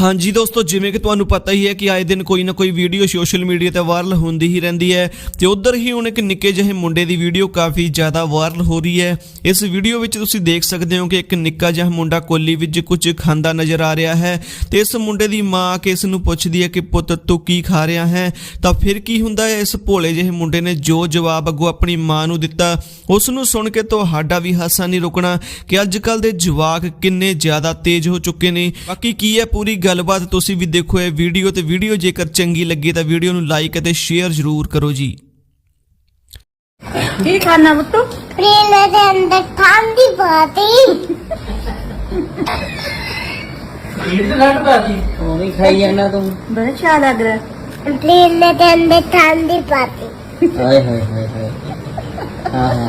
ਹਾਂਜੀ ਦੋਸਤੋ, ਜਿਵੇਂ ਕਿ ਤੁਹਾਨੂੰ ਪਤਾ ਹੀ ਹੈ ਕਿ ਆਏ ਦਿਨ ਕੋਈ ਨਾ ਕੋਈ ਵੀਡੀਓ ਸੋਸ਼ਲ ਮੀਡੀਆ ਤੇ ਵਾਇਰਲ ਹੁੰਦੀ ਹੀ ਰਹਿੰਦੀ ਹੈ ਤੇ ਉਧਰ ਹੀ ਹੁਣ ਇੱਕ ਨਿੱਕੇ ਜਿਹੇ ਮੁੰਡੇ ਦੀ ਵੀਡੀਓ ਕਾਫੀ ਜ਼ਿਆਦਾ ਵਾਇਰਲ ਹੋ ਰਹੀ ਹੈ। ਇਸ ਵੀਡੀਓ ਵਿੱਚ ਤੁਸੀਂ ਦੇਖ ਸਕਦੇ ਹੋ ਕਿ ਇੱਕ ਨਿੱਕਾ ਜਿਹਾ ਮੁੰਡਾ ਕੋਲੀ ਵਿੱਚ ਕੁਝ ਖਾਂਦਾ ਨਜ਼ਰ ਆ ਰਿਹਾ ਹੈ ਤੇ ਇਸ ਮੁੰਡੇ ਦੀ ਮਾਂ ਆ ਕੇ ਇਸ ਨੂੰ ਪੁੱਛਦੀ ਹੈ ਕਿ ਪੁੱਤ, ਤੂੰ ਕੀ ਖਾ ਰਿਹਾ ਹੈ? ਤਾਂ ਫਿਰ ਕੀ ਹੁੰਦਾ ਹੈ? ਇਸ ਭੋਲੇ ਜਿਹੇ ਮੁੰਡੇ ਨੇ ਜੋ ਜਵਾਬ ਅੱਗੋਂ ਆਪਣੀ ਮਾਂ ਨੂੰ ਦਿੱਤਾ। ਉਸ ਨੂੰ ਸੁਣ ਕੇ ਤੁਹਾਡਾ ਵੀ ਹਾਸਾ ਨਹੀਂ ਰੁਕਣਾ ਕਿ ਅੱਜ ਕੱਲ ਦੇ ਜਵਾਕ ਕਿੰਨੇ ਜ਼ਿਆਦਾ ਤੇਜ਼ ਹੋ ਚੁੱਕੇ ਨੇ। ਬਾਕੀ ਕੀ ਹੈ ਪੂਰੀ ਗੱਲਬਾਤ ਤੁਸੀਂ ਵੀ ਦੇਖੋ ਇਹ ਵੀਡੀਓ ਤੇ ਵੀਡੀਓ ਜੇਕਰ ਚੰਗੀ ਲੱਗੀ ਤਾਂ ਵੀਡੀਓ ਨੂੰ ਲਾਈਕ ਅਤੇ ਸ਼ੇਅਰ ਜ਼ਰੂਰ ਕਰੋ ਜੀ। ਕੀ ਖਾਣਾ ਪੁੱਤੂ? ਪਲੇਨ ਦੇ ਅੰਦਰ ਠੰਡੀ ਬਾਤੀ ਉਹ ਵੀ ਖਾਈ ਜਾਣਾ ਤੂੰ। ਬੜਾ ਅੱਛਾ ਲੱਗ ਰਿਹਾ। ਪਲੇਨ ਦੇ ਅੰਦਰ ਠੰਡੀ ਬਾਤੀ ਹਾਏ ਹਾਏ ਹਾਏ ਹਾਏ। ਹਾਂ ਹਾਂ।